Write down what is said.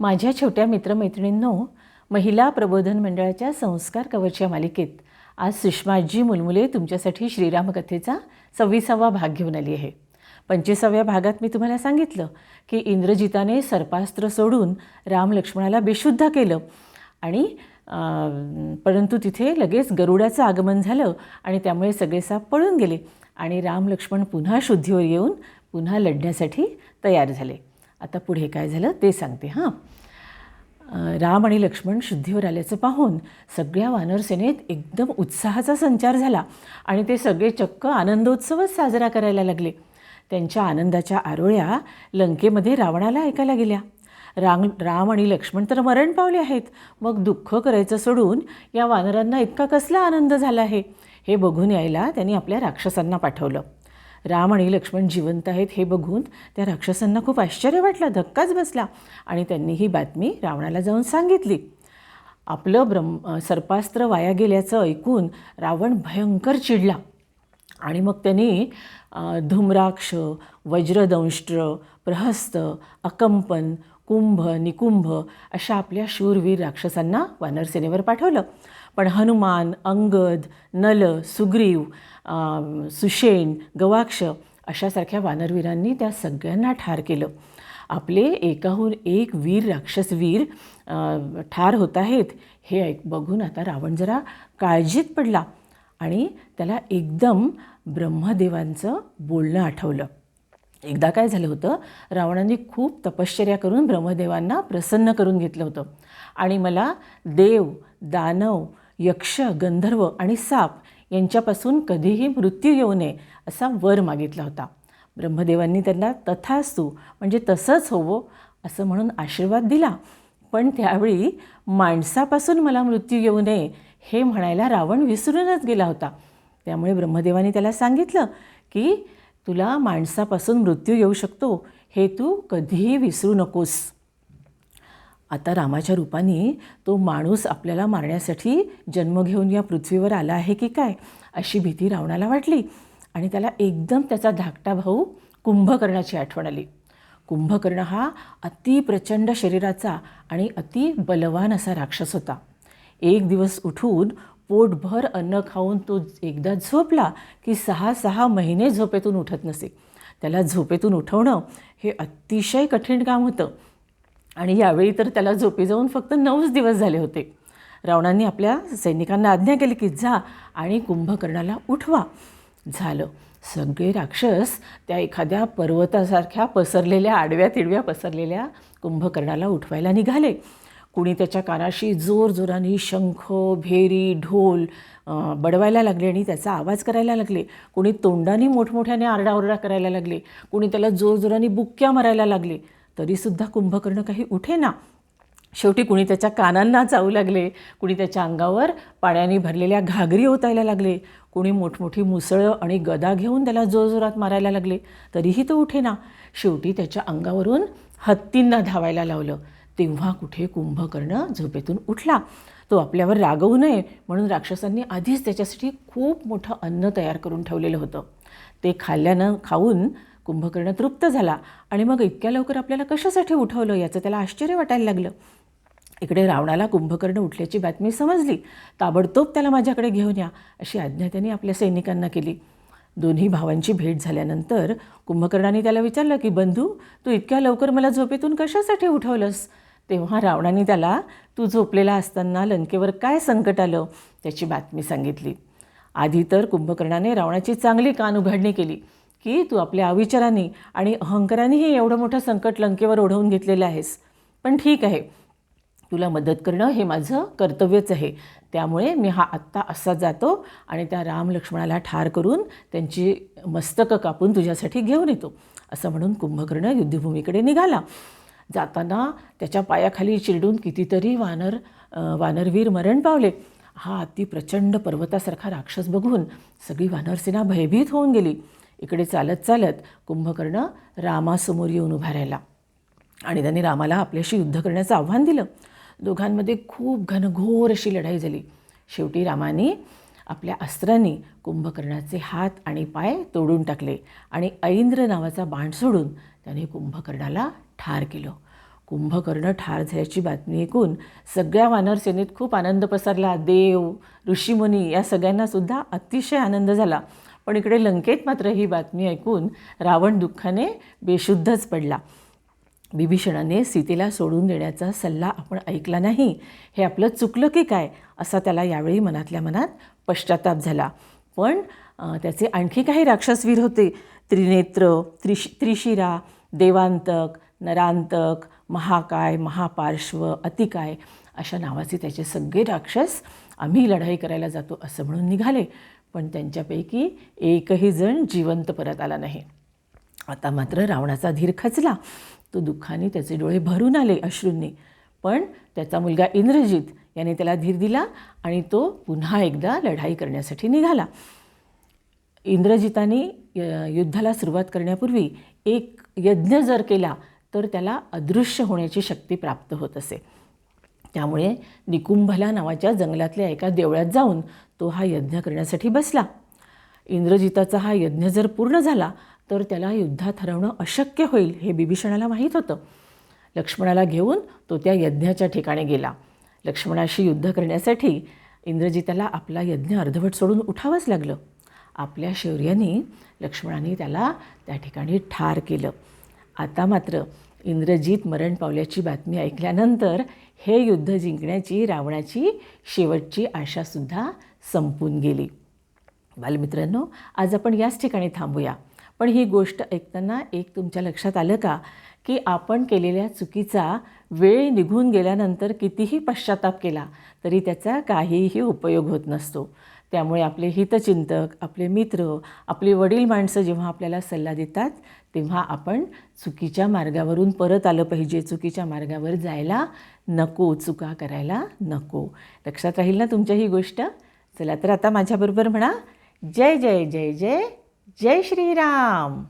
माझ्या छोट्या मित्रमैत्रिणींनो महिला प्रबोधन मंडळाच्या संस्कार कवरच्या मालिकेत आज सुषमाजी मुलमुले तुमच्यासाठी श्रीरामकथेचा सव्वीसावा भाग घेऊन आली आहे. पंचवीसाव्या भागात मी तुम्हाला सांगितलं की इंद्रजिताने सर्पास्त्र सोडून राम लक्ष्मणाला बेशुद्ध केलं आणि परंतु तिथे लगेच गरुडाचं आगमन झालं आणि त्यामुळे सगळे साप पळून गेले आणि राम लक्ष्मण पुन्हा शुद्धीवर येऊन पुन्हा लढण्यासाठी तयार झाले. आता पुढे काय झालं ते सांगते हां. राम आणि लक्ष्मण शुद्धीवर आल्याचं पाहून सगळ्या वानरसेनेत एकदम उत्साहाचा संचार झाला आणि ते सगळे चक्क आनंदोत्सवच साजरा करायला लागले. त्यांच्या आनंदाच्या आरोळ्या लंकेमध्ये रावणाला ऐकायला गेल्या. राम राम आणि लक्ष्मण तर मरण पावले आहेत. मग दुःख करायचं सोडून या वानरांना इतका कसला आनंद झाला आहे हे बघून यायला त्यांनी आपल्या राक्षसांना पाठवलं. राम आणि लक्ष्मण जिवंत आहेत हे बघून त्या राक्षसांना खूप आश्चर्य वाटलं धक्काच बसला आणि त्यांनी ही बातमी रावणाला जाऊन सांगितली. आपलं ब्रह्म सर्पास्त्र वाया गेल्याचं ऐकून रावण भयंकर चिडला आणि मग त्यांनी धूम्राक्ष वज्रदंष्ट्र प्रहस्त अकंपन कुंभ निकुंभ अशा आपल्या शूरवीर राक्षसांना वानरसेनेवर पाठवलं. पण हनुमान अंगद नल सुग्रीव सुशेण गवाक्ष अशासारख्या वानरवीरांनी त्या सगळ्यांना ठार केलं. आपले एकाहून एक वीर राक्षसवीर ठार होत आहेत हे ऐक बघून आता रावण जरा काळजीत पडला आणि त्याला एकदम ब्रह्मदेवांचं बोलणं आठवलं. एकदा काय झालं होतं रावणाने खूप तपश्चर्या करून ब्रह्मदेवांना प्रसन्न करून घेतलं होतं. आणि मला देव दानव यक्ष गंधर्व आणि साप यांच्यापासून कधीही मृत्यू येऊ नये असा वर मागितला होता. ब्रह्मदेवांनी त्यांना तथास्तू म्हणजे तसंच होवो असं म्हणून आशीर्वाद दिला. पण त्यावेळी माणसापासून मला मृत्यू येऊ नये हे म्हणायला रावण विसरूनच गेला होता. त्यामुळे ब्रह्मदेवाने त्याला सांगितलं की तुला माणसापासून मृत्यू येऊ शकतो हे तू कधीही विसरू नकोस. आता रामाच्या रूपाने तो माणूस आपल्याला मारण्यासाठी जन्म घेऊन या पृथ्वीवर आला आहे की काय अशी भीती रावणाला वाटली. आणि त्याला एकदम त्याचा धाकटा भाऊ कुंभकर्णाची आठवण आली. कुंभकर्ण हा अति प्रचंड शरीराचा आणि अति बलवान असा राक्षस होता. एक दिवस उठून पोटभर अन्न खाऊन तो एकदा झोपला की सहा सहा महिने झोपेतून उठत नसे. त्याला झोपेतून उठवणं हे अतिशय कठीण काम होतं. आणि यावेळी तर त्याला झोपी जाऊन फक्त नऊच दिवस झाले होते. रावणांनी आपल्या सैनिकांना आज्ञा केली की जा आणि कुंभकर्णाला उठवा. झालं. सगळे राक्षस त्या एखाद्या पर्वतासारख्या पसरलेल्या आडव्या तिडव्या पसरलेल्या कुंभकर्णाला उठवायला निघाले. कुणी त्याच्या कानाशी जोरजोराने शंख भेरी ढोल बडवायला लागले आणि त्याचा आवाज करायला लागले. कुणी तोंडाने मोठमोठ्याने आरडाओरडा करायला लागले. कुणी त्याला जोरजोराने बुक्क्या मारायला लागले. तरीसुद्धा कुंभकर्ण काही उठेना. शेवटी कुणी त्याच्या कानांना चावू लागले कुणी त्याच्या अंगावर पाण्याने भरलेल्या घागरी ओतायला लागले कुणी मोठमोठी मुसळं आणि गदा घेऊन त्याला जोरजोरात मारायला लागले तरीही तो उठेना. शेवटी त्याच्या अंगावरून हत्तींना धावायला लावलं. तेव्हा कुठे कुंभकर्ण झोपेतून उठला. तो आपल्यावर रागवू नये म्हणून राक्षसांनी आधीच त्याच्यासाठी खूप मोठं अन्न तयार करून ठेवलेलं होतं. ते खाल्ल्यानं खाऊन कुंभकर्ण तृप्त झाला. आणि मग इतक्या लवकर आपल्याला कशासाठी उठवलं याचं त्याला आश्चर्य वाटायला लागलं. इकडे रावणाला कुंभकर्ण उठल्याची बातमी समजली. ताबडतोब त्याला माझ्याकडे घेऊन या अशी आज्ञा त्यांनी आपल्या सैनिकांना केली. दोन्ही भावांची भेट झाल्यानंतर कुंभकर्णाने त्याला विचारलं की बंधू तू इतक्या लवकर मला झोपेतून कशासाठी उठवलंस? तेव्हा रावणाने त्याला तू झोपलेला असताना लंकेवर काय संकट आलं? त्याची बातमी सांगितली. आधी तर कुंभकर्णाने रावणाची चांगली कान उघडणी केली. की तू आपल्या अविचाराने आणि अहंकारानेही एवढं मोठं संकट लंकेवर ओढवून घेतलेलं आहेस. पण ठीक आहे. तुला मदत करणं हे माझं कर्तव्यच आहे. त्यामुळे मी हा आत्ता असा जातो आणि त्या राम लक्ष्मणाला ठार करून त्यांची मस्तकं कापून तुझ्यासाठी घेऊन येतो. असं म्हणून कुंभकर्ण युद्धभूमीकडे निघाला. जाताना त्याच्या पायाखाली चिरडून कितीतरी वानर वानरवीर मरण पावले. हा अति प्रचंड पर्वतासारखा राक्षस बघून सगळी वानरसेना भयभीत होऊन गेली. इकडे चालत चालत कुंभकर्ण रामासमोर येऊन उभा राहिला. आणि त्यांनी रामाला आपल्याशी युद्ध करण्याचं आव्हान दिलं. दोघांमध्ये खूप घनघोर अशी लढाई झाली. शेवटी रामाने आपल्या अस्त्रांनी कुंभकर्णाचे हात आणि पाय तोडून टाकले आणि ऐंद्र नावाचा बाण सोडून त्याने कुंभकर्णाला ठार केलं. कुंभकर्ण ठार झाल्याची बातमी ऐकून सगळ्या वानर सेनेत खूप आनंद पसरला. देव ऋषीमुनी या सगळ्यांनासुद्धा अतिशय आनंद झाला. पण इकडे लंकेत मात्र ही बातमी ऐकून रावण दुःखाने बेशुद्धच पडला. बिभीषणाने सीतेला सोडून देण्याचा सल्ला आपण ऐकला नाही. हे आपलं चुकलं की काय? असा त्याला यावेळी मनातल्या मनात पश्चाताप झाला. पण त्याचे आणखी काही राक्षसवीर होते. त्रिनेत्र त्रिश त्रिशिरा देवांतक नरांतक महाकाय महापार्श्व अतिकाय अशा नावाचे त्याचे सगळे राक्षस आम्ही लढाई करायला जातो असं म्हणून निघाले. पण त्यांच्यापैकी एकही जण जिवंत परत आला नाही. आता मात्र रावणाचा धीर खचला. तो दुःखाने त्याचे डोळे भरून आले अश्रूंनी. पण त्याचा मुलगा इंद्रजित याने त्याला धीर दिला आणि तो पुन्हा एकदा लढाई करण्यासाठी निघाला. इंद्रजिताने युद्धाला सुरुवात करण्यापूर्वी एक यज्ञ जर केला तर त्याला अदृश्य होण्याची शक्ती प्राप्त होत असे. त्यामुळे निकुंभला नावाच्या जंगलातल्या एका देवळात जाऊन तो हा यज्ञ करण्यासाठी बसला. इंद्रजिताचा हा यज्ञ जर पूर्ण झाला तर त्याला युद्धात हरवणं अशक्य होईल हे बिभीषणाला माहीत होतं. लक्ष्मणाला घेऊन तो त्या यज्ञाच्या ठिकाणी गेला. लक्ष्मणाशी युद्ध करण्यासाठी इंद्रजिताला आपला यज्ञ अर्धवट सोडून उठावंच लागलं. आपल्या शौर्याने लक्ष्मणाने त्याला त्या ठिकाणी ठार केलं. आता मात्र इंद्रजीत मरण पावल्याची बातमी ऐकल्यानंतर हे युद्ध जिंकण्याची रावणाची शेवटची आशासुद्धा संपून गेली. बालमित्रांनो आज आपण याच ठिकाणी थांबूया. पण ही गोष्ट ऐकताना एक तुमच्या लक्षात आलं का? की आपण केलेल्या चुकीचा वेळ निघून गेल्यानंतर कितीही पश्चाताप केला तरी त्याचा काहीही उपयोग होत नसतो. त्यामुळे आपले हितचिंतक आपले मित्र आपली वडील माणसं जेव्हा आपल्याला सल्ला देतात तेव्हा आपण चुकीच्या मार्गावरून परत आलं पाहिजे. चुकीच्या मार्गावर जायला नको चुका करायला नको. लक्षात राहील ना तुमच्या ही गोष्ट? चला तर आता माझ्याबरोबर म्हणा. जय जय जय जय जय श्रीराम!